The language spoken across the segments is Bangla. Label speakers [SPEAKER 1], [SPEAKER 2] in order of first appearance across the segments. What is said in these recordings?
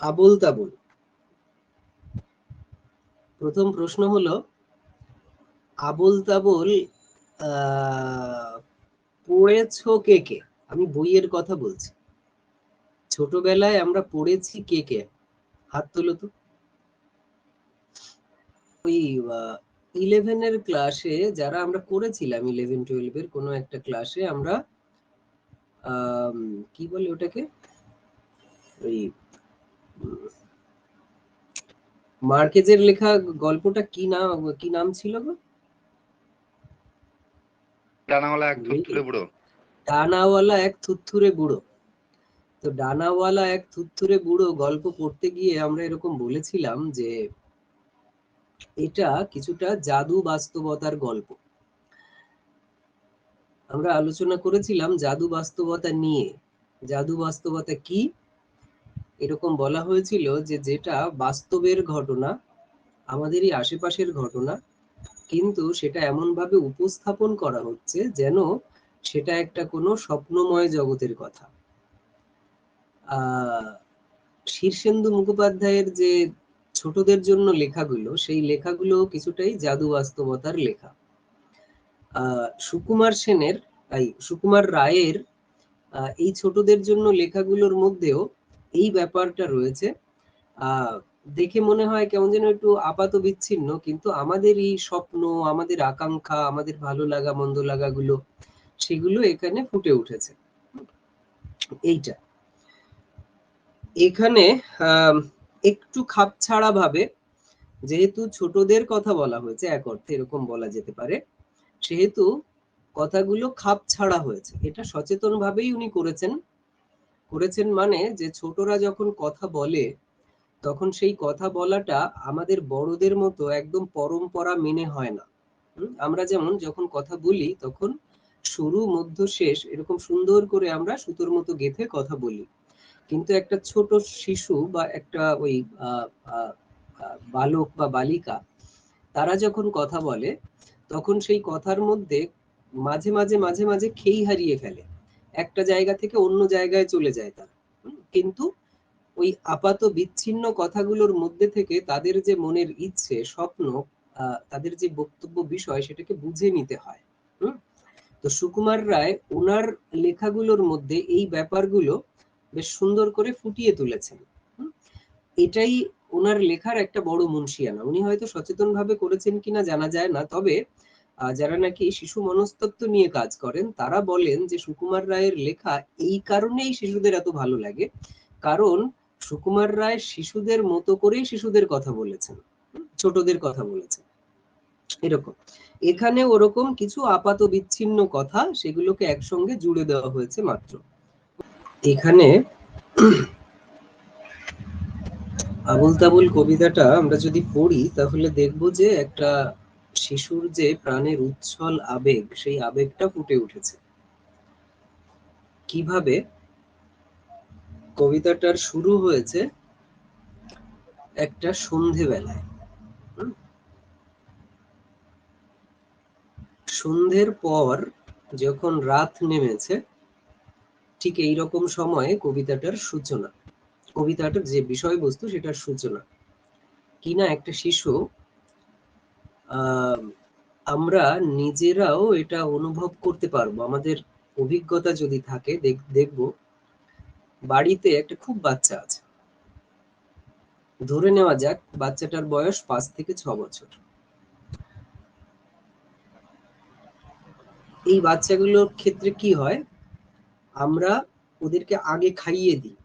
[SPEAKER 1] আবুল তাবুল। প্রথম প্রশ্ন হলো, আবুল তাবুল পড়েছ কে কে? আমি বইয়ের কথা বলছি। ছোটবেলায় আমরা পড়েছি কে কে? হাত তোলো তো। ওই ইলেভেনের ক্লাসে যারা আমরা করেছিলাম ইলেভেন টুয়েলভের কোনো একটা ক্লাসে আমরা কি বলে ওটাকে? ওই মার্কেজের লেখা গল্পটা কি নাম কি নাম ছিল গো?
[SPEAKER 2] ডানাওয়ালা এক থুতথুরে বুড়ো।
[SPEAKER 1] ডানাওয়ালা এক থুতথুরে বুড়ো। তো ডানাওয়ালা এক থুতথুরে বুড়ো গল্প পড়তে গিয়ে আমরা এরকম বলেছিলাম যে এটা কিছুটা জাদু বাস্তবতার গল্প। আমরা আলোচনা করেছিলাম জাদু বাস্তবতা নিয়ে। জাদু বাস্তবতা কি? এরকম বলা হয়েছিল যে যেটা বাস্তবের ঘটনা, আমাদেরই আশেপাশের ঘটনা, কিন্তু সেটা এমনভাবে উপস্থাপন করা হচ্ছে যেন সেটা একটা কোনো স্বপ্নময় জগতের কথা। শীর্ষেন্দু মুখোপাধ্যায়ের যে ছোটদের জন্য লেখাগুলো, সেই লেখাগুলো কিছুটাই জাদু বাস্তবতার লেখা। সুকুমার সেনের সুকুমার রায়ের এই ছোটদের জন্য লেখাগুলোর মধ্যেও এই ব্যাপারটা রয়েছে। দেখে মনে হয় কেমন যেন একটু আপাত বিচ্ছিন্ন, কিন্তু আমাদের এই স্বপ্ন, আমাদের আকাঙ্ক্ষা, আমাদের ভালো লাগা, মন্দ লাগাগুলো, সেগুলো এখানে ফুটে উঠেছে। এইটা। এখানে একটু খাপছাড়া ভাবে, যেহেতু ছোটদের কথা বলা হয়েছে, এক অর্থে এরকম বলা যেতে পারে, সেহেতু কথাগুলো খাপ ছাড়া হয়েছে। এটা সচেতন ভাবেই উনি করেছেন। করেছেন মানে যে ছোটরা যখন কথা বলে, তখন সেই কথা বলাটা আমাদের বড়দের মতো একদম পরম্পরা মেনে হয় না। আমরা যেমন যখন কথা বলি, তখন শুরু, মধ্য, শেষ এরকম সুন্দর করে আমরা সুতোর মতো গেথে কথা বলি। কিন্তু একটা ছোট শিশু বা একটা ওই বালক বা বালিকা, তারা যখন কথা বলে, তখন সেই কথার মধ্যে মাঝে মাঝে মাঝে মাঝে খেই হারিয়ে ফেলে। একটা জায়গা থেকে অন্য জায়গায় চলে যায় তারা। কিন্তু ওই আপাত বিচ্ছিন্ন কথাগুলোর মধ্যে থেকে তাদের যে মনের ইচ্ছে, স্বপ্ন তাদের যে বক্তব্য বিষয় সেটাকে বুঝে নিতে হয়। তো সুকুমার রায় ওনার লেখাগুলোর মধ্যে এই ব্যাপারগুলো বেশ সুন্দর করে ফুটিয়ে তুলেছেন। এটাই ওনার লেখার একটা বড় মুন্সিয়ানা। উনি হয়তো সচেতন ভাবে করেছেন কিনা জানা যায় না, তবে যারা নাকি শিশু মনস্তত্ব নিয়ে কাজ করেন, তারা বলেন যে সুকুমার রায়ের লেখা এই কারণেই শিশুদের এত ভালো লাগে। কারণ সুকুমার রায় শিশুদের মতো করেই শিশুদের কথা বলেছেন, ছোটদের কথা বলেছেন। এরকম। এখানে ওরকম কিছু আপাত বিচ্ছিন্ন কথা সেগুলোকে একসঙ্গে জুড়ে দেওয়া হয়েছে মাত্র। এখানে আবুল তাবুল কবিতাটা আমরা যদি পড়ি, তাহলে দেখব যে একটা শিশুর যে প্রাণের উচ্ছল আবেগ, সেই আবেগটা ফুটে উঠেছে। কীভাবে কবিতাটার শুরু হয়েছে? একটা সন্ধেবেলায়। সন্ধ্যের পর যখন রাত নেমেছে, ঠিক এই রকম সময়ে কবিতাটার সূচনা। কবিতাটার যে বিষয়বস্তু, সেটার সূচনা। কিনা একটা শিশু আমরা নিজেরাও এটা অনুভব করতে পারব। আমাদের অভিজ্ঞতা যদি থাকে দেখব, বাড়িতে একটা খুব বাচ্চা আছে। ধরে নেওয়া যাক, বাচ্চাটার বয়স পাঁচ থেকে ছ বছর। এই বাচ্চাগুলোর ক্ষেত্রে কি হয়? আমরা ওদেরকে আগে খাইয়ে দিই।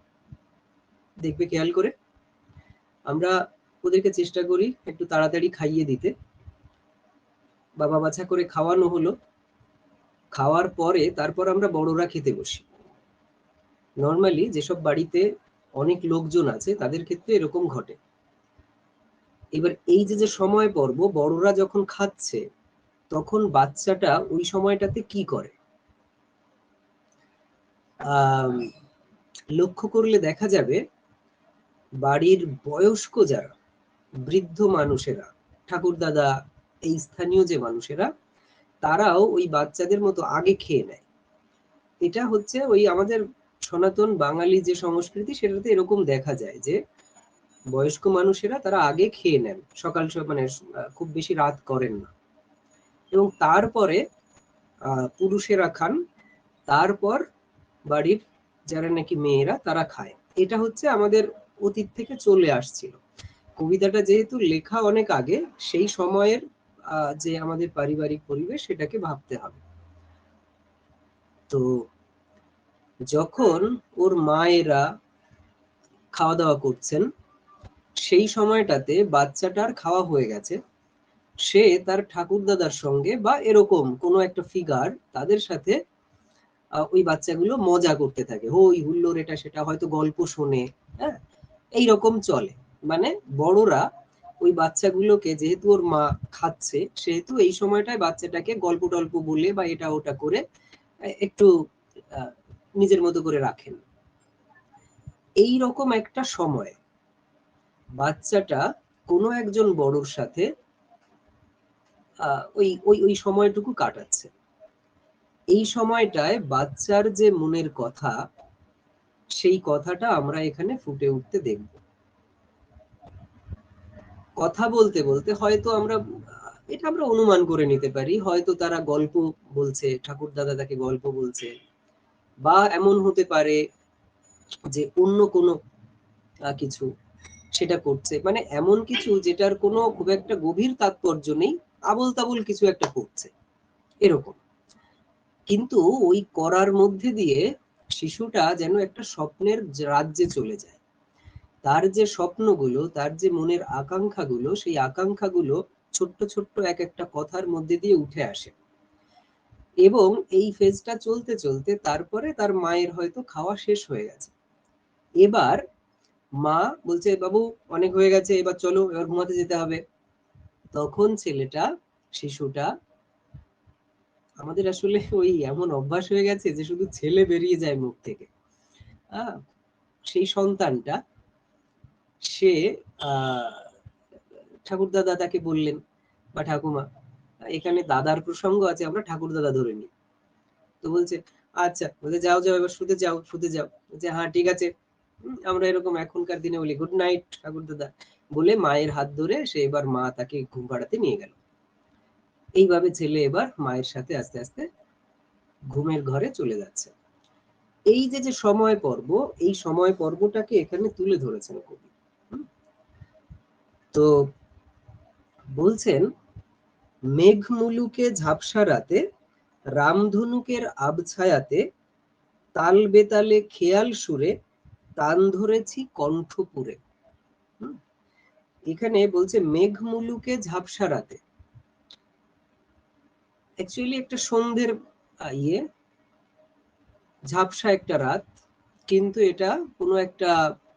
[SPEAKER 1] দেখবে, খেয়াল করে? আমরা ওদেরকে চেষ্টা করি একটু তাড়াতাড়ি খাইয়ে দিতে। বাবা বাছা করে খাওয়ানো হলো। খাওয়ার পরে তারপর আমরা বড়রা খেতে বসি। নর্মালি যেসব বাড়িতে অনেক লোকজন আছে, তাদের ক্ষেত্রে এরকম ঘটে। এবার এই যে যে সময় পর্ব, বড়রা যখন খাচ্ছে, তখন বাচ্চাটা ওই সময়টাতে কি করে? লক্ষ্য করলে দেখা যাবে, বাড়ির বয়স্ক যারা, বৃদ্ধ মানুষেরা ঠাকুর দাদা এই স্থানীয় যে মানুষেরা, তারাও ওই বাচ্চাদের মতো আগে খেয়ে নেয়। এটা হচ্ছে ওই আমাদের সনাতন বাঙালি যে সংস্কৃতি, সেটাতে এরকম দেখা যায় যে, বয়স্ক মানুষেরা তারা আগে খেয়ে নেন। সকাল মানে খুব বেশি রাত করেন না। এবং তারপরে পুরুষেরা খান, তারপর বাড়ির যারা নাকি মেয়েরা, তারা খায়। এটা হচ্ছে আমাদের অতীত থেকে চলে আসছিল। কবিতাটা যেহেতু লেখা অনেক আগে, সেই সময়ের যে আমাদের পারিবারিক পরিবেশ সেটাকে ভাবতে হবে। তো যখন ওর মায়েরা খাওয়া দাওয়া করছেন, সেই সময়টাতে বাচ্চাটার খাওয়া হয়ে গেছে। সে তার ঠাকুরদাদার সঙ্গে বা এরকম কোনো একটা ফিগার তাদের সাথে ওই বাচ্চাগুলো মজা করতে থাকে। হই হুল্লোর এটা, সেটা হয়তো গল্প শোনে। হ্যাঁ? এইরকম চলে। মানে বড়রা ওই বাচ্চাগুলোকে যেহেতু ওর মা খাচ্ছে, সেহেতু এই সময়টায় বাচ্চাটাকে গল্প টল্প বলে বা এটা ওটা করে একটু নিজের মতো করে রাখেন। এই রকম একটা সময় বাচ্চাটা কোনো একজন বড়র সাথে ওই ওই ওই সময়টুকু কাটাচ্ছে। এই সময়টায় বাচ্চার যে মনের কথা, সেই কথাটা আমরা এখানে ফুটে উঠতে দেখব। কথা বলতে বলতে হয়তো আমরা, এটা আমরা অনুমান করে নিতে পারি। হয়তো তারা গল্প বলছে ঠাকুর দাদা তাকে গল্প বলছে। বা এমন হতে পারে যে অন্য কোনো কিছু সেটা করছে। মানে এমন কিছু যেটার কোনো খুব একটা গভীর তাৎপর্য নেই আবল তাবল কিছু একটা করছে। এরকম। কিন্তু ওই করার মধ্যে দিয়ে শিশুটা যেন একটা স্বপ্নের রাজ্যে চলে যায়। তার যে স্বপ্নগুলো, তার যে মনের আকাঙ্ক্ষাগুলো, সেই আকাঙ্ক্ষাগুলো ছোট্ট ছোট্ট এক একটা কথার মধ্যে দিয়ে উঠে আসে। এবং এই ফেজটা চলতে চলতে তারপরে তার মায়ের হয়তো খাওয়া শেষ হয়ে গেছে। এবার মা বলছে, বাবু, অনেক হয়ে গেছে, এবার চলো, এবার ঘুমাতে যেতে হবে। তখন ছেলেটা, শিশুটা, আমাদের আসলে ওই এমন অভ্যাস হয়ে গেছে যে শুধু ছেলে বেরিয়ে যায় মুখ থেকে। সেই সন্তানটা সে আহ ঠাকুর দাদা তাকে বললেন, বা ঠাকুমা, এখানে দাদার প্রসঙ্গ আছে, আমরা ঠাকুর দাদা ধরে নিই। তো বলছে আচ্ছা বলছে, যাও যাও, এবার শুতে যাও শুতে যাও। বলছে হ্যাঁ ঠিক আছে। আমরা এরকম এখনকার দিনে বলি, গুড নাইট ঠাকুর দাদা বলে মায়ের হাত ধরে সে এবার মা তাকে ঘুম পাড়াতে নিয়ে গেল। এইভাবে ছেলে এবার মায়ের সাথে আস্তে আস্তে ঘুমের ঘরে চলে যাচ্ছে। এই যে যে সময় পর্ব, এই সময় পর্বটাকে এখানে তুলে ধরেছেন কবি? তো বলছেন মেঘ মুলুকে ঝাপসা রাতে, রামধনুকের আবছায়াতে তাল বেতালে খেয়াল সুরে তান ধরেছি কণ্ঠপুরে? এখানে বলছে মেঘ মুলুকে ঝাপসা রাতে। অ্যাকচুয়ালি একটা সন্ধ্যের ইয়ে ঝাপসা একটা রাত, কিন্তু এটা কোনো একটা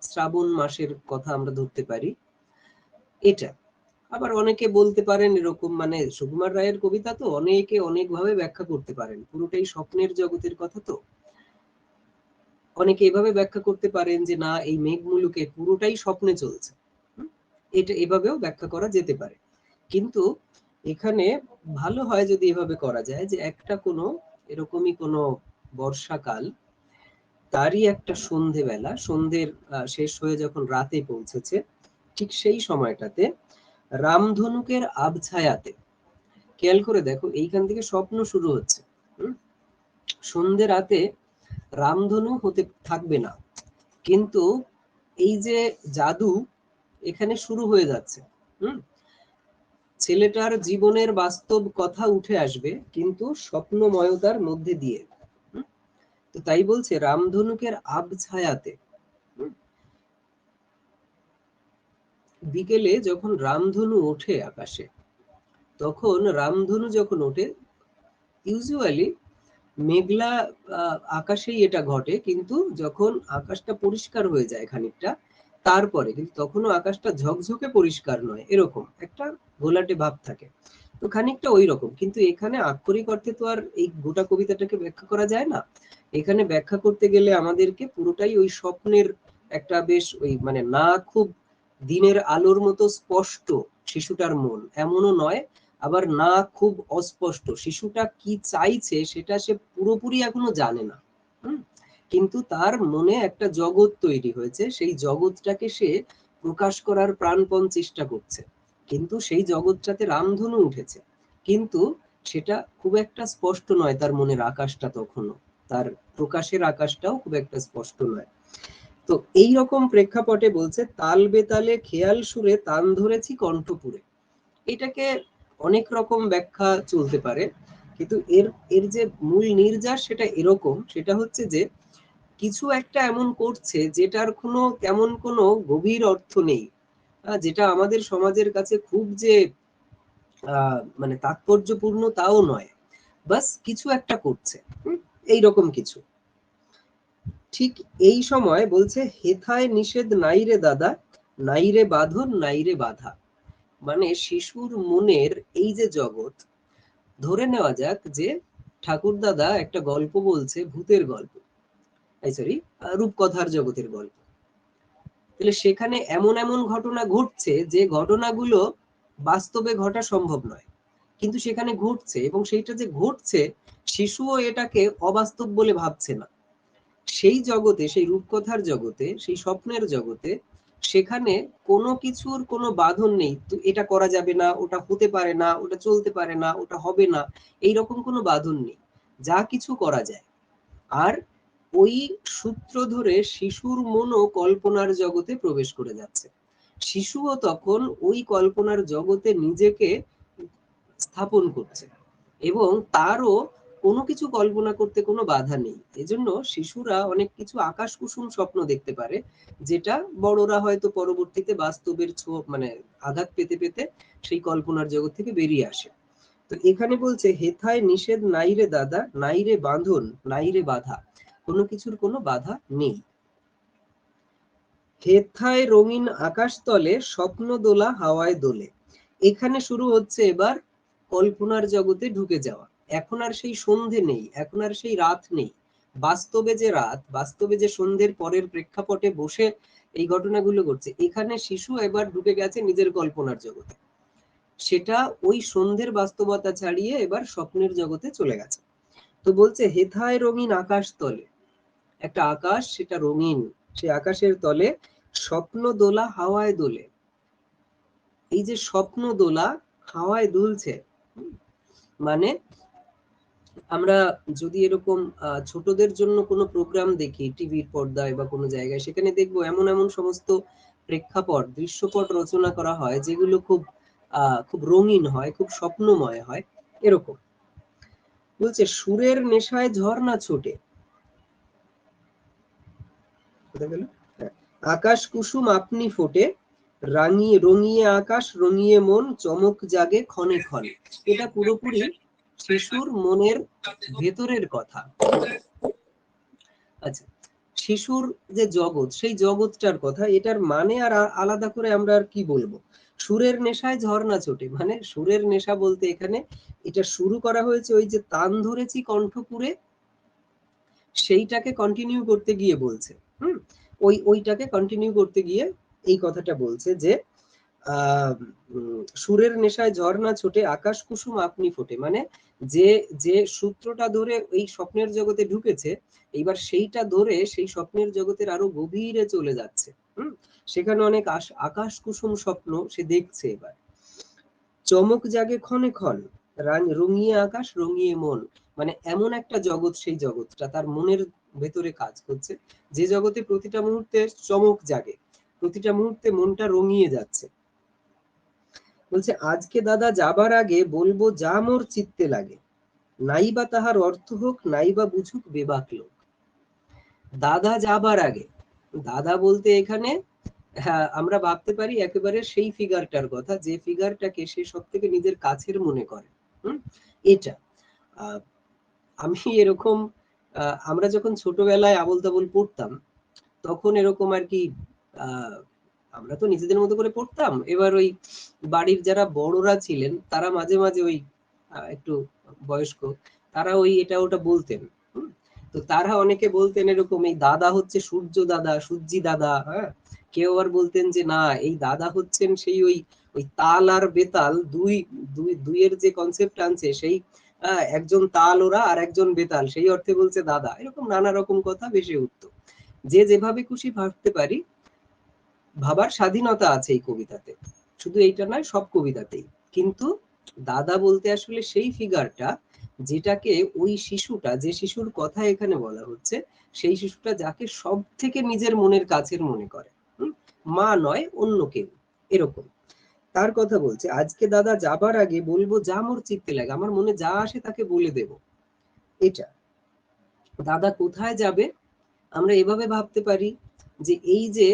[SPEAKER 1] শ্রাবণ মাসের কথা আমরা ধরতে পারি। এটা। আবার অনেকে বলতে পারেন এরকম মানে সুকুমার রায়ের কবিতা তো অনেকে অনেকভাবে ব্যাখ্যা করতে পারেন। পুরোটাই স্বপ্নের জগতের কথা তো। অনেকে এভাবে ব্যাখ্যা করতে পারেন যে, না, এই মেঘমুলুকে পুরোটাই স্বপ্নে চলছে। এটা এভাবেও ব্যাখ্যা করা যেতে পারে। কিন্তু এখানে ভালো হয় যদি এভাবে করা যায় যে, একটা কোনো, এরকমই কোনো বর্ষাকাল, তারই একটা সন্ধেবেলা, সন্ধ্যের শেষ হয়ে যখন রাতে পৌঁছেছে ঠিক সেই সময়টাতে রামধনুকের আবছায়াতে, খেয়াল করে দেখো এইখান থেকে স্বপ্ন শুরু হচ্ছে? সন্ধে রাতে রামধনু হতে থাকবে না, কিন্তু এই যে জাদু এখানে শুরু হয়ে যাচ্ছে, হুম ছেলেটার জীবনের বাস্তব কথা উঠে আসবে, কিন্তু স্বপ্নময়তার মধ্যে দিয়ে? তো তাই বলছে রামধনুকের আবছায়াতে বিকেলে যখন রামধনু ওঠে আকাশে, তখন রামধনু যখন ওঠে ইউজুয়ালি মেঘলা আকাশেই এটা ঘটে, কিন্তু যখন আকাশটা পরিষ্কার হয়ে যায় খানিকটা, তারপরে, কিন্তু তখনও আকাশটা ঝকঝকে পরিষ্কার নয়, এরকম একটা ঘোলাটে ভাব থাকে। তো খানিকটা ওই রকম, কিন্তু এখানে আক্ষরিক অর্থে তো আর এই গোটা কবিতাটাকে ব্যাখ্যা করা যায় না। এখানে ব্যাখ্যা করতে গেলে আমাদেরকে পুরোটাই ওই স্বপ্নের একটা বেশ ওই মানে না খুব দিনের আলোর মতো স্পষ্ট শিশুটার মন। এমনও নয়, আবার না খুব অস্পষ্ট। শিশুটা কি চাইছে সেটা সে পুরোপুরি এখনও জানে না। কিন্তু তার মনে একটা জগৎ তৈরি হয়েছে। সেই জগৎটাকে সে প্রকাশ করার প্রাণপণ চেষ্টা করছে। কিন্তু সেই জগৎটাতে রামধনু উঠেছে। কিন্তু সেটা খুব একটা স্পষ্ট নয় তার মনের আকাশটা তখনও। তার প্রকাশের আকাশটাও খুব একটা স্পষ্ট নয়। তো এই রকম প্রেক্ষাপটে বলছে তাল বেতালে খেয়াল সুরে তান ধরেছি কণ্ঠপুরে। এটাকে অনেক রকম ব্যাখ্যা চলতে পারে কিন্তু এর এর যে মূল নির্যাস সেটা এরকম সেটা হচ্ছে যে কিছু একটা এমন করছে যেটার কোনো তেমন কোনো গভীর অর্থ নেই। যেটা আমাদের সমাজের কাছে খুব যে মানে তাৎপর্যপূর্ণ তাও নয়। বাস কিছু একটা করছে হুম, এইরকম কিছু। ঠিক এই সময় বলছে, হেথায় নিষেধ নাই রে দাদা, নাই রে বাঁধন, নাই রে বাধা। মানে শিশুর মনের এই যে জগৎ, ধরে নেওয়া যাক যে ঠাকুর দাদা একটা গল্প বলছে, ভূতের গল্প। সরি রূপকথার জগতের গল্প। তাহলে সেখানে এমন এমন ঘটনা ঘটছে যে ঘটনাগুলো বাস্তবে ঘটা সম্ভব নয়। কিন্তু সেখানে ঘটছে এবং সেইটা যে ঘটছে, শিশুও এটাকে অবাস্তব বলে ভাবছে না। সেই জগতে, সেই রূপকথার জগতে, সেই স্বপ্নের জগতে সেখানে কোনো কিছুর কোনো বাঁধন নেই। তো এটা করা যাবে না, ওটা হতে পারে না, ওটা চলতে পারে না, ওটা হবে না এই রকম কোনো বাঁধন নেই। যা কিছু করা যায়। আর ওই সূত্র ধরে শিশুর মনও কল্পনার জগতে প্রবেশ করে যাচ্ছে। শিশুও তখন ওই কল্পনার জগতে নিজেকে স্থাপন করছে এবং তারও কোনো কিছু কল্পনা করতে কোনো বাধা নেই। এজন্য শিশুরা অনেক কিছু আকাশ কুসুম স্বপ্ন দেখতে পারে, যেটা বড়রা হয়তো পরবর্তীতে বাস্তবের মানে আঘাত পেতে পেতে সেই কল্পনার জগৎ থেকে বেরিয়ে আসে। তো এখানে বলছে, হেথায় নিষেধ নাই রে দাদা, নাই রে বাঁধন, নাই রে বাধা, কোনো কিছুর কোনো বাধা নেই। হেথায় রঙিন আকাশ তলে স্বপ্ন দোলা হাওয়ায় দোলে। এখানে শুরু হচ্ছে এবার কল্পনার জগতে ঢুকে যাওয়া। এখন আর সেই সন্ধে নেই, এখন আর সেই রাত নেই। বাস্তবে যে রাত, বাস্তবে যে সন্ধ্যের পরের প্রেক্ষাপটে বসে এই ঘটনাগুলো ঘটছে, এখানে শিশু এবার ঢুকে গেছে নিজের কল্পনার জগতে। সেটা ওই সন্ধ্যের বাস্তবতা ছাড়িয়ে এবার স্বপ্নের জগতে চলে গেছে। তো বলছে, হেথায় রঙিন আকাশ তলে। একটা আকাশ, সেটা রঙিন, সে আকাশের তলে স্বপ্ন দোলা হাওয়ায় দোলে। এই যে স্বপ্ন দোলা হাওয়ায় দুলছে মানে আমরা যদি এরকম ছোটদের জন্য কোনো প্রোগ্রাম দেখি টিভির পর্দায় বা কোনো জায়গায়, সেখানে দেখব এমন এমন সমস্ত প্রেক্ষাপট, দৃশ্যপট রচনা করা হয়, যেগুলো খুব খুব রঙিন হয়, খুব স্বপ্নময় হয়, এরকম বলছে, সুরের নেশায় ঝর্ণা ছোটে? হ্যাঁ। আকাশ কুসুম আপনি ফোটে, রাঙিয়ে, রঙিয়ে আকাশ, রঙিয়ে মন, চমক জাগে ক্ষণে ক্ষণে এটা পুরোপুরি শিশুর মনের ভেতরের কথা। আচ্ছা শিশুর যে জগৎ, সেই জগৎটার কথা, এটার মানে আর আলাদা করে আমরা আর কি বলব? সুরের নেশায় ঝর্ণা ছোটে মানে সুরের নেশা বলতে এখানে এটা শুরু করা হয়েছে ওই যে তান ধরেছি কণ্ঠপুরে, সেইটাকে কন্টিনিউ করতে গিয়ে বলছে, হুম? ওই ওইটাকে কন্টিনিউ করতে গিয়ে এই কথাটা বলছে যে সুরের নেশায় ঝর্ণা ছোটে, আকাশ কুসুম আপনি ফোটে। মানে যে যে সূত্রটা ধরে এই স্বপ্নের জগতে ঢুকেছে, এইবার সেইটা ধরে সেই স্বপ্নের জগতের আরও গভীরে চলে যাচ্ছে। হুম? সেখানে অনেক আকাশ কুসুম স্বপ্ন সে দেখছে এবার। চমক জাগে ক্ষণে ক্ষণ রঙিয়ে আকাশ, রঙিয়ে মন। মানে এমন একটা জগৎ সেই জগৎটা, তার মনের ভেতরে কাজ করছে। যে জগতে প্রতিটা মুহূর্তে চমক জাগে, প্রতিটা মুহূর্তে মনটা রঙিয়ে যাচ্ছে। বলছে আজকে দাদা যাবার আগে বলব যা মোর চিত্তে লাগে। নাইবা তাহার অর্থ হোক নাইবা বুঝুক বেবাক লোক। দাদা যাবার আগে। দাদা বলতে এখানে হ্যাঁ আমরা ভাবতে পারি একেবারে সেই ফিগারটার কথা যে ফিগারটাকে সে সব থেকে নিজের কাছের মনে করে। এটা। আমি এরকম আমরা যখন ছোটবেলায় আবল তাবল পড়তাম তখন এরকম আর কি আহ, আমরা তো নিজেদের মতো করে পড়তাম। এবার ওই বাড়ির যারা বড়রা ছিলেন, তারা মাঝে মাঝে ওই একটু বয়স্ক, তারা ওই এটা ওটা বলতেন তো তারা অনেকে বলতেন এরকম, এই দাদা হচ্ছে সূর্য দাদা, সূর্যি দাদা হ্যাঁ? কেউ আবার বলতেন যে, না, এই দাদা হচ্ছেন সেই ওই ওই তাল আর বেতাল, দুই দুই, দুইয়ের যে কনসেপ্ট আনছে, সেই একজন তাল ওরা আর একজন বেতাল, সেই অর্থে বলছে দাদা এরকম নানা রকম কথা ভেসে উঠতো। যে যেভাবে খুশি ভাবতে পারি ভাবার স্বাধীনতা আছে এই কবিতাতে। শুধু এইটা নয়, সব কবিতাতেই। কিন্তু দাদা বলতে আসলে সেই ফিগারটা যেটাকে ওই শিশুটা, যে শিশুর কথা এখানে বলা হচ্ছে, সেই শিশুটা যাকে সব থেকে নিজের মনের কাছের মনে করে? মা নয়, অন্য কেউ। এরকম। তার কথা বলছে, আজকে দাদা যাবার আগে বলব যা মোর চিত্তে লাগে, আমার মনে যা আসে তাকে বলে দেব। এটা। দাদা কোথায় যাবে? আমরা এভাবে ভাবতে পারি যে এই যে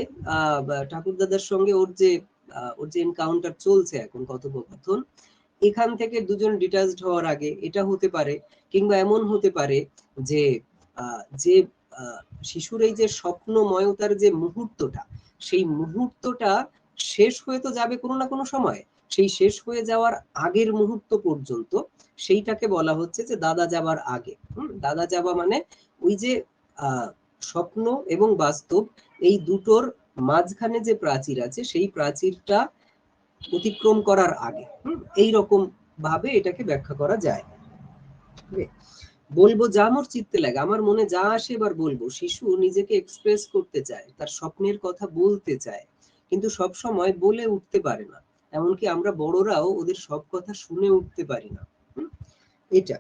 [SPEAKER 1] ঠাকুর দাদার সঙ্গে ওর যে ওর যে এনকাউন্টার চলছে এখন কথোপকথন এখান থেকে দুজন ডিটাচড হওয়ার আগে এটা হতে পারে কিংবা এমন হতে পারে যে যে শিশুর এই যে স্বপ্নময়তার যে মুহূর্তটা সেই মুহূর্তটা শেষ হয়ে তো যাবে কোনো না কোনো সময়। সেই শেষ হয়ে যাওয়ার আগের মুহূর্ত পর্যন্ত সেইটাকে বলা হচ্ছে যে দাদা যাবার আগে। হুম, দাদা যাওয়া মানে ওই যে স্বপ্ন এবং বাস্তব এই দুটোর মাঝখানে যে প্রাচীর আছে, সেই প্রাচীরটা অতিক্রম করার আগে এই রকম ভাবে এটাকে ব্যাখ্যা করা যায়। বলব যা আমার চিত্তে লাগে। আমার মনে যা আসে এবার বলব। শিশু নিজেকে এক্সপ্রেস করতে চায়, তার স্বপ্নের কথা বলতে চায়, কিন্তু সব সময় বলে উঠতে পারে না। এমনকি আমরা বড়রাও ওদের সব কথা শুনে উঠতে পারি না? এটা।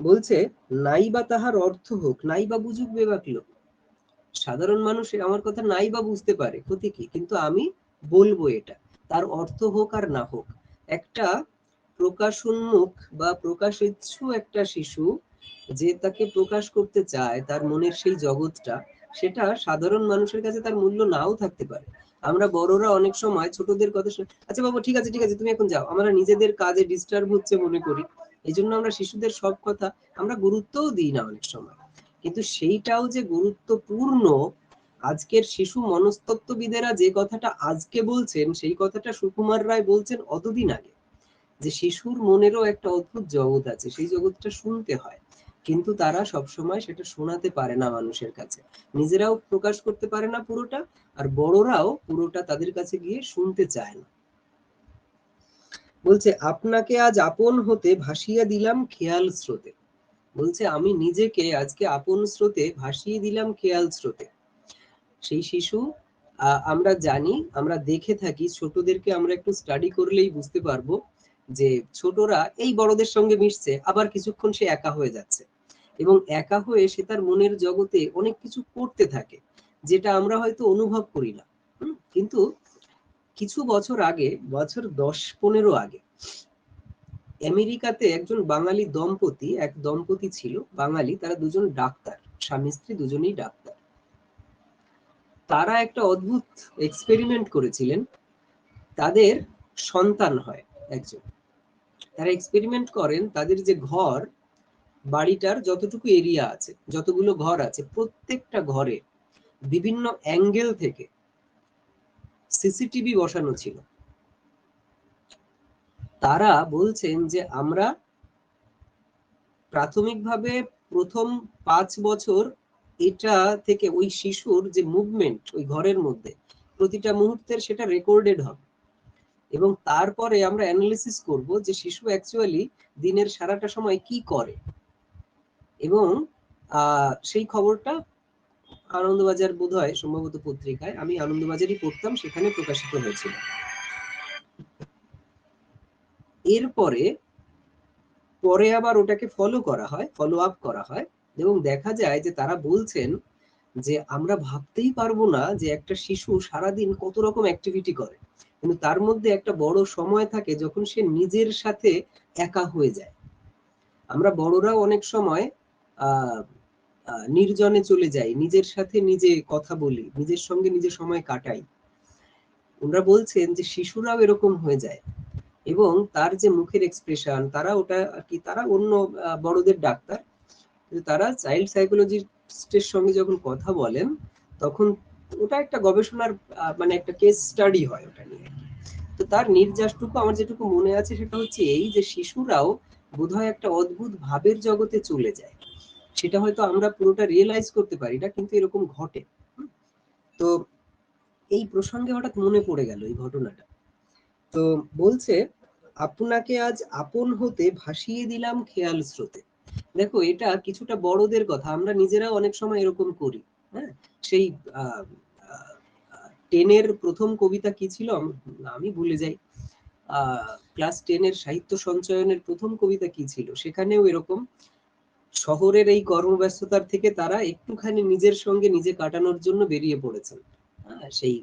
[SPEAKER 1] বলছে, নাই বা তাহার অর্থ হোক, নাই বা বুঝুক বেবাক লোক সাধারণ মানুষ আমার কথা নাই বা বুঝতে পারে, ক্ষতি কি? কিন্তু আমি বলব এটা। তার অর্থ হোক আর না হোক, একটা প্রকাশোন্মুখ বা প্রকাশ ইচ্ছু একটা শিশু যে তাকে প্রকাশ করতে চায় তার মনের সেই জগৎটা, সেটা সাধারণ মানুষের কাছে তার মূল্য নাও থাকতে পারে। আমরা বড়রা অনেক সময় ছোটদের কথা শুনে আচ্ছা বাবা, ঠিক আছে ঠিক আছে, তুমি এখন যাও। আমরা নিজেদের কাজে ডিস্টার্ব হচ্ছে মনে করি। এই জন্য আমরা শিশুদের সব কথা আমরা গুরুত্বও দিই না অনেক সময়। কিন্তু সেইটাও যে গুরুত্বপূর্ণ, আজকের শিশু মনস্তত্ত্ববিদেরা যে কথাটা আজকে বলছেন, সেই কথাটা সুকুমার রায় বলছেন অতদিন আগে। যে শিশুর মনেরও একটা অদ্ভুত জগৎ আছে, সেই জগৎটা শুনতে হয়। কিন্তু তারা সবসময় সেটা শোনাতে পারে না মানুষের কাছে। নিজেরাও প্রকাশ করতে পারে না পুরোটা, আর বড়রাও পুরোটা তাদের কাছে গিয়ে শুনতে চায় না। বলছে, আপনাকে আজ আপন হতে ভাসিয়ে দিলাম খেয়াল স্রোতে। বলছে, আমি নিজেকে আজকে আপন স্রোতে ভাসিয়ে দিলাম খেয়াল স্রোতে সেই শিশু আমরা জানি, আমরা দেখে থাকি, ছোটদেরকে আমরা একটু স্টাডি করলেই বুঝতে পারব যে ছোটরা এই বড়দের সঙ্গে মিশছে, আবার কিছুক্ষণ সে একা হয়ে যাচ্ছে এবং একা হয়ে সে তার মনের জগতে অনেক কিছু করতে থাকে, যেটা আমরা হয়তো অনুভব করি না? কিন্তু কিছু বছর আগে, বছর দশ পনেরো আগে আমেরিকাতে একজন বাঙালি দম্পতি, এক দম্পতি ছিল বাঙালি, তারা দুজন ডাক্তার, স্বামী স্ত্রী দুজনেই ডাক্তার। তারা একটা অদ্ভুত এক্সপেরিমেন্ট করেছিলেন, তাদের সন্তান হয় একজন। তারা এক্সপেরিমেন্ট করেন তাদের যে ঘর, বাড়িটার যতটুকু এরিয়া আছে, যতগুলো ঘর আছে, প্রত্যেকটা ঘরে বিভিন্ন অ্যাঙ্গেল থেকে সিসিটিভি বসানো ছিল। তারা বলছেন যে আমরা প্রাথমিকভাবে প্রথম পাঁচ বছর এটা থেকে ওই শিশুর যে মুভমেন্ট ওই ঘরের মধ্যে, প্রতিটা মুহূর্তের সেটা রেকর্ডেড হবে। এবং তারপরে আমরা অ্যানালিসিস করব যে শিশু অ্যাকচুয়ালি দিনের সারাটা সময় কি করে। এবং সেই খবরটা আনন্দবাজার বোধ হয় সম্ভবত পত্রিকায়, আমি আনন্দবাজারই পড়তাম, সেখানে প্রকাশিত হয়েছিল। এরপরে পরে আবার ওটাকে ফলো করা হয় ফলো আপ করা হয় এবং দেখা যায় যে তারা বলছেন যে আমরা ভাবতেই পারব না যে একটা শিশু সারাদিন কত রকম অ্যাক্টিভিটি করে। কিন্তু তার মধ্যে একটা বড় সময় থাকে যখন সে নিজের সাথে একা হয়ে যায়। আমরা বড়রাও অনেক সময় নির্জনে চলে যাই, নিজের সাথে নিজে কথা বলি, নিজের সঙ্গে নিজে সময় কাটাই। ওনারা বলছেন যে শিশুরাও এরকম হয়ে যায়। এবং তার যে মুখের এক্সপ্রেশন তারা ওটা আর কি, তারা অন্য বড়দের ডাক্তার। তারা চাইল্ড সাইকোলজিস্টের সঙ্গে যখন কথা বলেন, তখন ওটা একটা গবেষণার মানে একটা কেস স্টাডি হয় ওটা নিয়ে তো তার নির্যাসটুকু, আমার যেটুকু মনে আছে সেটা হচ্ছে এই যে শিশুরাও বোধহয় একটা অদ্ভুত ভাবের জগতে চলে যায়। সেটা হয়তো আমরা পুরোটা রিয়েলাইজ করতে পারি না, কিন্তু এরকম ঘটে? তো এই প্রসঙ্গে হঠাৎ মনে পড়ে গেল এই ঘটনাটা। তো বলছে আপনাকে আজ আপন হতে ভাসিয়ে দিলাম খেয়াল স্রোতে। দেখো এটা কিছুটা বড়দের কথা আমরা নিজেরাও অনেক সময় এরকম করি হ্যাঁ? সেই টেনের প্রথম কবিতা কি ছিল? আমি ভুলে যাই। ক্লাস টেনের সাহিত্য সঞ্চয়নের প্রথম কবিতা কি ছিল? সেখানেও এরকম শহরের এই কর্মব্যস্ততার থেকে তারা একটুখানি নিজের সঙ্গে নিজে কাটানোর জন্য বেরিয়ে পড়েছেন। হ্যাঁ, সেই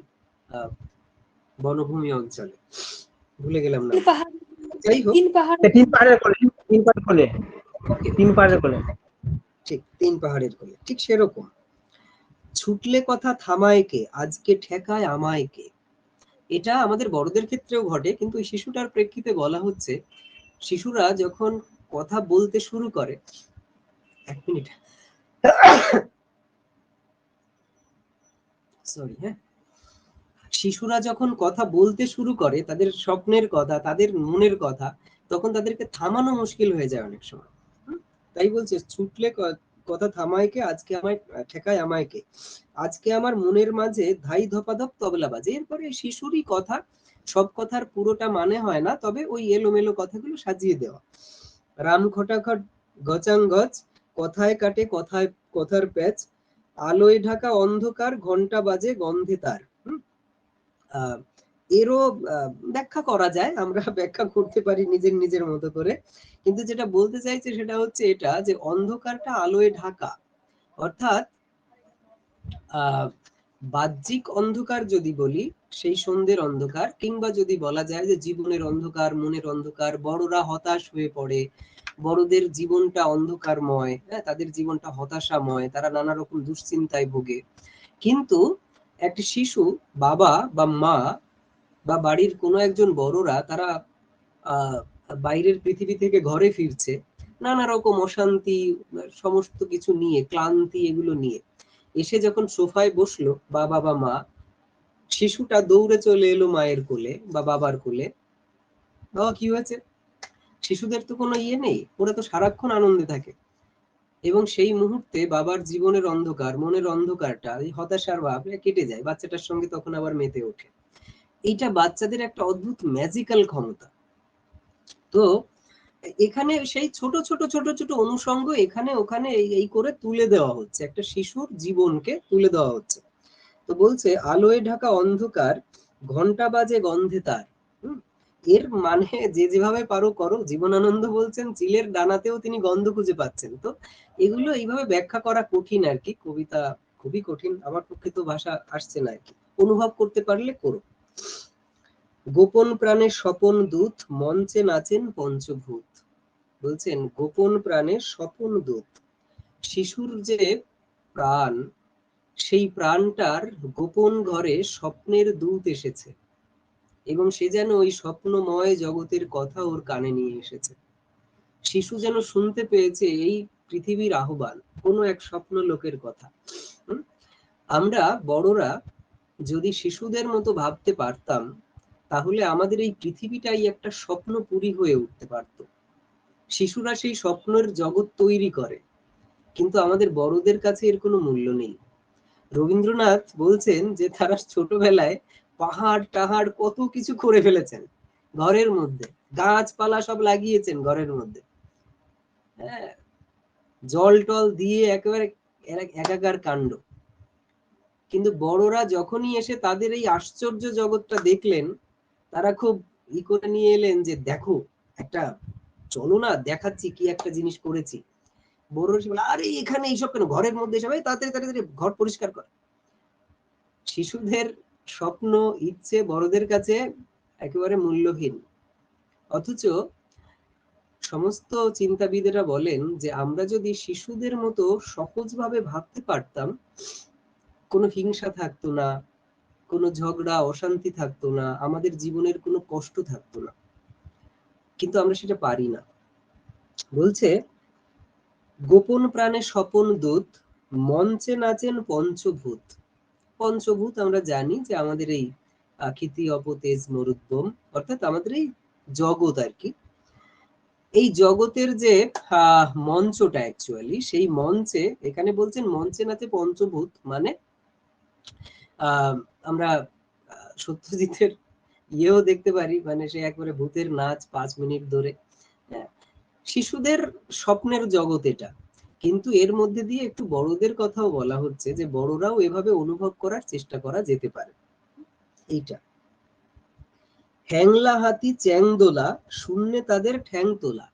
[SPEAKER 1] বনভূমি অঞ্চলে। ভুলে গেলাম না। যাই হোক।
[SPEAKER 3] তিন
[SPEAKER 4] পাহাড়ের কোলে তিন পাহাড়ের কোলে। তিন পাহাড়ের কোলে।
[SPEAKER 1] ঠিক তিন পাহাড়ের কোলে। ঠিক সেরকম। ছুটলে কথা থামায় কে আজকে ঠেকায় আমায় কে এটা আমাদের বড়দের ক্ষেত্রেও ঘটে কিন্তু শিশুটার প্রেক্ষিতে বলা হচ্ছে শিশুরা যখন কথা বলতে শুরু করে এক মিনিট। সরি হ্যাঁ। শিশুরা যখন কথা বলতে শুরু করে, তাদের স্বপ্নের কথা, তাদের মনের কথা, তখন তাদেরকে থামানো মুশকিল হয়ে যায় অনেক সময়? তাই বলছে, ছুটলে কথা থামায়কে, আজকে আমায়, ঠেকায় আমায়কে। আজকে আমার মনের মাঝে ধাই ধপাধপ তবলা বাজে। এরপরে শিশুরই কথা, সব কথার পুরোটা মানে হয় না, তবে ওই এলোমেলো কথাগুলো সাজিয়ে দেওয়া। রাম খটাখট গচাং গচ, কথায় কাটে কথায়, কথার প্যাচ। আলোয় ঢাকা অন্ধকার ঘণ্টা বাজে গন্ধে তার। এরও ব্যাখ্যা করা যায়। আমরা ব্যাখ্যা করতে পারি নিজের নিজের মতো করে। কিন্তু যেটা বলতে চাইছে সেটা হচ্ছে এটা যে অন্ধকারটা আলোয় ঢাকা। অর্থাৎ বাহ্যিক অন্ধকার যদি বলি, সেই সন্ধ্যের অন্ধকার, কিংবা যদি বলা যায় যে জীবনের অন্ধকার, মনের অন্ধকার, বড়রা হতাশ হয়ে পড়ে, বড়দের জীবনটা অন্ধকারময় হ্যাঁ তাদের জীবনটা হতাশাময়, তারা নানা রকম দুশ্চিন্তায় ভোগে। কিন্তু একটি শিশু, বাবা বা মা বা বাড়ির কোনো একজন বড়রা তারা বাইরের পৃথিবী থেকে ঘরে ফিরছে। নানা রকম অশান্তি, সমস্ত কিছু নিয়ে, ক্লান্তি এগুলো নিয়ে। এসে যখন সোফায় বসল বাবা বা মা, শিশুটা দৌড়ে চলে এলো মায়ের কোলে বা বাবার কোলে। বাবা, কি হয়েছে? শিশুদের তো কোনো ইয়ে নেই, ওরা তো সারাক্ষণ আনন্দে থাকে। এবং সেই মুহূর্তে বাবার জীবনের অন্ধকার, মনের অন্ধকারটা, এই হতাশার ভাব কেটে যায়, বাচ্চাটার সঙ্গে তখন আবার মেতে ওঠে। এইটা বাচ্চাদের একটা অদ্ভুত ম্যাজিক্যাল ক্ষমতা। তো এখানে সেই ছোট ছোট ছোট ছোট অনুষঙ্গ এখানে, ওখানে এই করে তুলে দেওয়া হচ্ছে। একটা শিশুর জীবনকে তুলে দেওয়া হচ্ছে। তো বলছে, আলোয় ঢাকা অন্ধকার ঘণ্টা বাজে গন্ধে তার। হুম? এর মানে যে যেভাবে পারো করো। জীবনানন্দ বলছেন, চিলের ডানাতেও তিনি গন্ধ খুঁজে পাচ্ছেন। তো এগুলো এইভাবে ব্যাখ্যা করা কঠিন আর কি। কবিতা খুবই কঠিন। আমার পক্ষে তো ভাষা আসছে না আর কি। অনুভব করতে পারলে করো। গোপন প্রাণে স্বপন দূত, মঞ্চে নাচেন পঞ্চভূত। বলছেন, গোপন প্রাণে স্বপন দূত। শিশুর যে প্রাণ, সেই প্রাণটার গোপন ঘরে স্বপ্নের দূত এসেছে। এবং সে যেন ওই স্বপ্নময় জগতের কথা ওর কানে নিয়ে এসেছে। শিশু যেন শুনতে পেয়েছে এই পৃথিবীর আহ্বান, কোনো এক স্বপ্ন লোকের কথা। আমরা বড়রা যদি শিশুদের মতো ভাবতে পারতাম, তাহলে আমাদের এই পৃথিবীটাই একটা স্বপ্ন স্বপ্নপুরী হয়ে উঠতে পারত। শিশুরা সেই স্বপ্নের জগৎ তৈরি করে, কিন্তু আমাদের বড়দের কাছে এর কোনো মূল্য নেই। রবীন্দ্রনাথ বলছেন যে তারা ছোটবেলায় পাহাড় টাহাড় কত কিছু করে ফেলেছেন। ঘরের মধ্যে, গাছপালা সব লাগিয়েছেন ঘরের মধ্যে। হ্যাঁ জল টল দিয়ে একেবারে একাকার কাণ্ড। কিন্তু বড়রা যখনই এসে তাদের এই আশ্চর্য জগৎটা দেখলেন, তারা খুব ই করে নিয়ে এলেন যে, দেখো, একটা, চলো না, দেখাচ্ছি কি একটা জিনিস করেছি। বড়রা বলে, আরে, এখানে এইসব কেন? ঘরের মধ্যে এসে, "এই তাড়াতাড়ি তাড়াতাড়ি, ঘর পরিষ্কার কর। শিশুদের স্বপ্ন, ইচ্ছে, বড়দের কাছে একেবারে মূল্যহীন। অথচ সমস্ত চিন্তাবিদেরা বলেন যে, আমরা যদি শিশুদের মতো সহজভাবে ভাবতে পারতাম, কোনো হিংসা থাকতো না, কোনো ঝগড়া, অশান্তি থাকতো না, আমাদের জীবনের কোনো কষ্ট থাকতো না। কিন্তু আমরা সেটা পারি না। বলছে, গোপন প্রাণে স্বপন দূত, মঞ্চে নাচেন পঞ্চভূত। পঞ্চভূত আমরা জানি যে আমাদের এই আকৃতি অপতেজ মরুদ্যম অর্থাৎ আমাদের এই জগৎ আর কি। এই জগতের যে মঞ্চটা অ্যাকচুয়ালি সেই মঞ্চে এখানে বলছেন মঞ্চে নাচে পঞ্চভূত মানে আমরা সত্যজিতের ইয়েও দেখতে পারি মানে সে একবারে ভূতের নাচ পাঁচ মিনিট ধরে। হ্যাঁ, শিশুদের স্বপ্নের জগৎ এটা। কিন্তু এর মধ্যে দিয়ে একটু বড়দের কথাও বলা হচ্ছে যে, বড়রাও এভাবে অনুভব করার চেষ্টা করা যেতে পারে। এইটা। হ্যাংলা হাতি চ্যাং দোলা, শূন্যে তাদের ঠ্যাং তোলা।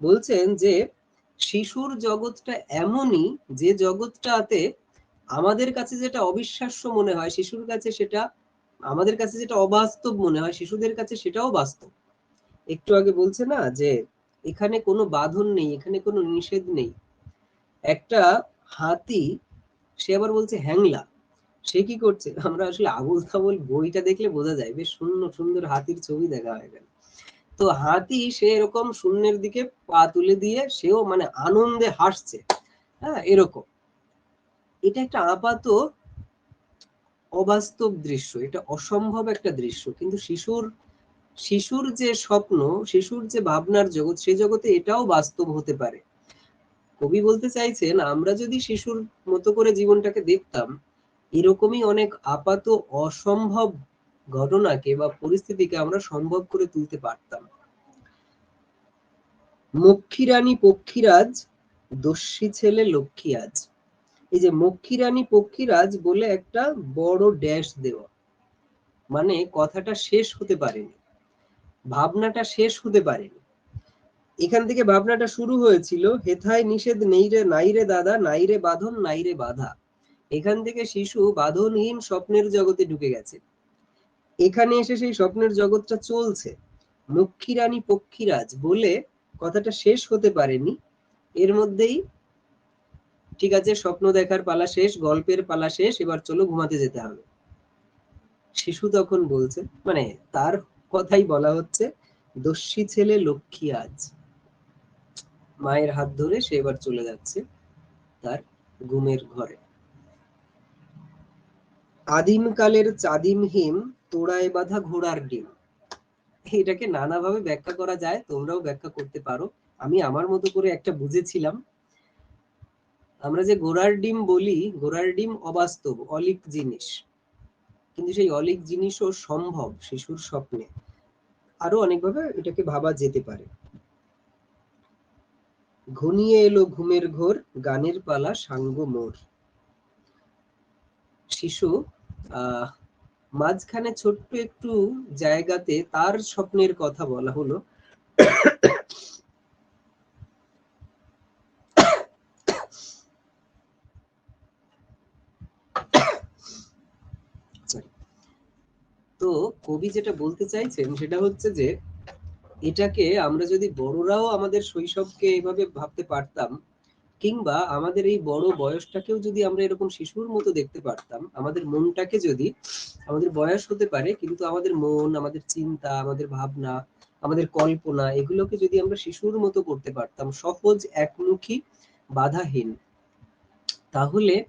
[SPEAKER 1] বলছেন যে, শিশুর জগৎটা এমনই যে জগৎটাতে আমাদের কাছে যেটা অবিশ্বাস্য মনে হয়, শিশুর কাছে সেটা, আমাদের কাছে যেটা অবাস্তব মনে হয়, শিশুদের কাছে সেটাও বাস্তব। একটু আগে বলছে না যে এখানে কোনো বাঁধন নেই, এখানে কোনো নিষেধ নেই। একটা হাতি, সে আবার বলছে হ্যাংলা। সে কি করছে? আমরা আসলে আবুল তাবুল বইটা দেখলে বোঝা যায়, বেশ সুন্দর সুন্দর হাতির ছবি দেখা হয় এখানে। তো হাতি সে এরকম শূন্যের দিকে পা তুলে দিয়ে সেও মানে আনন্দে হাসছে। হ্যাঁ এরকম। এটা একটা আপাত অবাস্তব দৃশ্য, এটা অসম্ভব একটা দৃশ্য। কিন্তু শিশুর শিশুর যে স্বপ্ন, শিশুর যে ভাবনার জগৎ সেই জগতে এটাও বাস্তব হতে পারে। কবি বলতে চাইছেন, আমরা যদি শিশুর মতো করে জীবনটাকে দেখতাম, এরকমই অনেক আপাত অসম্ভব ঘটনাকে বা পরিস্থিতিকে আমরা সম্ভব করে তুলতে পারতাম। মক্ষীরানী পক্ষীরাজ, দস্যি ছেলে লক্ষ্মী আজ এই যে মক্ষীরানী পক্ষীরাজ বলে একটা বড় ড্যাশ দেওয়া। মানে কথাটা শেষ হতে পারেনি। ভাবনাটা শেষ হতে পারেনি। এখান থেকে ভাবনাটা শুরু হয়েছিল হেথায় নিষেধ নেই রে, নাই রে দাদা, নাই রে বাঁধন, নাই রে বাধা। এখান থেকে শিশু বাঁধনহীন স্বপ্নের জগতে ঢুকে গেছে। এখানে এসে সেই স্বপ্নের জগৎটা চলছে। মক্ষীরানী পক্ষীরাজ বলে কথাটা শেষ হতে পারেনি। এর মধ্যেই, ঠিক আছে, স্বপ্ন দেখার পালা শেষ, গল্পের পালা শেষ, এবার চলো ঘুমাতে যেতে হবে। শিশু তখন বলছে মানে তার কথাই বলা হচ্ছে, দস্যি ছেলে লক্ষ্মী আজ। মায়ের হাত ধরে সে এবার চলে যাচ্ছে তার ঘুমের ঘরে। আদিমকালের চাদিম হিম তোড়ায় বাঁধা ঘোড়ার ডিম। এটাকে নানাভাবে ব্যাখ্যা করা যায়, তোমরাও ব্যাখ্যা করতে পারো। আমি আমার মতো করে একটা বুঝেছিলাম। আমরা যে ঘোড়ার ডিম বলি, ঘোড়ার ডিম অবাস্তব, অলিক জিনিস। কিন্তু সেই অলিক জিনিসও সম্ভব শিশুর স্বপ্নে। আরও অনেকভাবে এটাকে ভাবা যেতে পারে। ঘনিয়ে এলো ঘুমের ঘোর, গানের পালা, সাঙ্গ মোর। শিশু মাঝখানে ছোট্ট একটু জায়গাতে তার স্বপ্নের কথা বলা হলো Sorry. তো কবি যেটা বলতে চাইছেন সেটা হচ্ছে যে, এটাকে আমরা যদি বড়রাও আমাদের শৈশবকে এইভাবে ভাবতে পারতাম, কিংবা আমাদের এই বড় বয়সটাকেও যদি আমরা এরকম শিশুর মতো দেখতে পারতাম, আমাদের মনটাকে যদি, আমাদের বয়স হতে পারে, কিন্তু আমাদের মন, আমাদের চিন্তা, আমাদের ভাবনা, আমাদের কল্পনা, এগুলোকে যদি আমরা শিশুর মতো করতে পারতাম, সহজ, একমুখী, বাধাহীন, তাহলে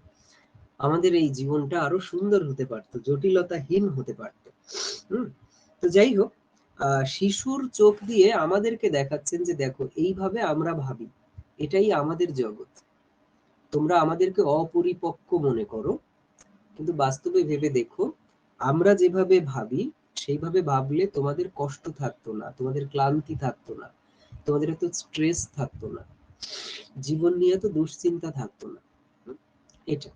[SPEAKER 1] আমাদের এই জীবনটা আরও সুন্দর হতে পারতো, জটিলতাহীন হতে পারতো। তো যাই হোক শিশুর চোখ দিয়ে আমাদেরকে দেখাচ্ছেন যে দেখো, এইভাবে আমরা ভাবি, এটাই আমাদের জগৎ। তোমরা আমাদেরকে অপরিপক্ক মনে করো, কিন্তু বাস্তবে ভেবে দেখো, আমরা যেভাবে ভাবি, সেইভাবে ভাবলে তোমাদের কষ্ট থাকতো না, তোমাদের ক্লান্তি থাকতো না, তোমাদের এত স্ট্রেস থাকতো না। জীবন নিয়ে তো দুশ্চিন্তা থাকতো না। এটা।